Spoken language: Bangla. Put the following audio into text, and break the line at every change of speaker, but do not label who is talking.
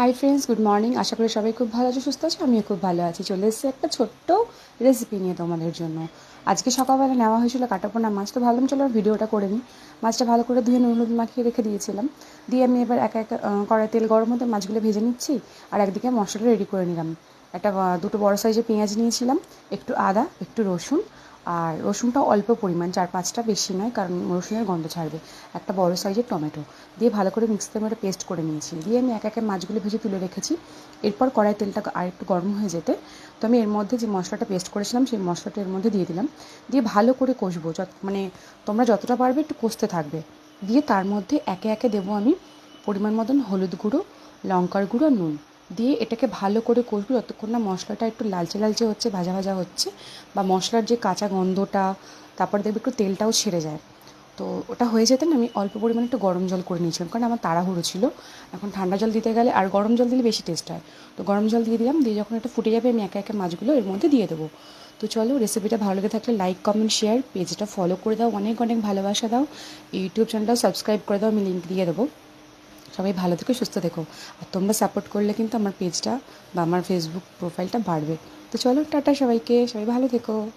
হাই ফ্রেন্ডস গুড মর্নিং আশা করি সবাই খুব ভালো আছে, সুস্থ আছে? আমিও খুব ভালো আছি। চলে এসেছি একটা ছোট্ট রেসিপি নিয়ে তোমাদের জন্য। আজকে সকালবেলা নেওয়া হয়েছিল কাটাপোনা মাছ, তো ভাবলাম চলো ভিডিওটা করে নিই। মাছটা ভালো করে ধুয়ে নুন, হলুদ মাখিয়ে রেখে দিয়েছিলাম। দিয়ে আমি এবার একা একা কড়াই তেল গরম হতে মাছগুলো ভেজে নিচ্ছি আর একদিকে মশলাটা রেডি করে নিলাম। একটা দুটো বড় সাইজের পেঁয়াজ নিয়েছিলাম, একটু আদা, একটু রসুন আর রসুনটা অল্প পরিমাণ, চার পাঁচটা বেশি নয়, কারণ রসুনের গন্ধ ছাড়বে। একটা বড় সাইজের টমেটো দিয়ে ভালো করে মিক্সিতে আমি পেস্ট করে নিয়েছি। দিয়ে আমি এক একে মাছগুলো ভেজে তুলে রেখেছি। এরপর কড়াই তেলটা আর একটু গরম হয়ে যেতে তো আমি এর মধ্যে যে মশলাটা পেস্ট করেছিলাম, সেই মশলাটা এর মধ্যে দিয়ে দিলাম। দিয়ে ভালো করে কষবো, যত মানে তোমরা যতটা পারবে একটু কষতে থাকবে। দিয়ে তার মধ্যে একে একে দেবো আমি পরিমাণ মতন হলুদ গুঁড়ো, লঙ্কার গুঁড়ো নুন। দিয়ে এটাকে ভালো করে কষবো, যতক্ষণ না মশলাটা একটু লালচে লালচে হচ্ছে, ভাজা ভাজা হচ্ছে, বা মশলার যে কাঁচা গন্ধটা, তারপরে দেখবে একটু তেলটাও ছেড়ে যায়। তো ওটা হয়ে যেতে না আমি অল্প পরিমাণে একটু গরম জল করে নিয়েছিলাম, কারণ আমার তাড়াহুড়ো ছিল। এখন ঠান্ডা জল দিতে গেলে, আর গরম জল দিলে বেশি টেস্ট হয়। তো গরম জল দিয়ে দিলাম, দিয়ে যখন এটা ফুটে যাবে, আমি একে একে মাছগুলো এর মধ্যে দিয়ে দেবো। তো চলো রেসিপিটা ভালো লেগে থাকলে লাইক কমেন্ট শেয়ার পেজটা ফলো করে দাও, অনেক অনেক ভালোবাসা দাও। ইউটিউব চ্যানেলটাও সাবস্ক্রাইব করে দাও, আমি লিঙ্ক দিয়ে দেবো। সবাই ভালো থেকো, সুস্থ থেকো। আর তোমরা সাপোর্ট করলে কিন্তু আমার পেজটা বা আমার ফেসবুক প্রোফাইলটা বাড়বে। তো চলো, টাটা সবাইকে। সবাই ভালো থেকো।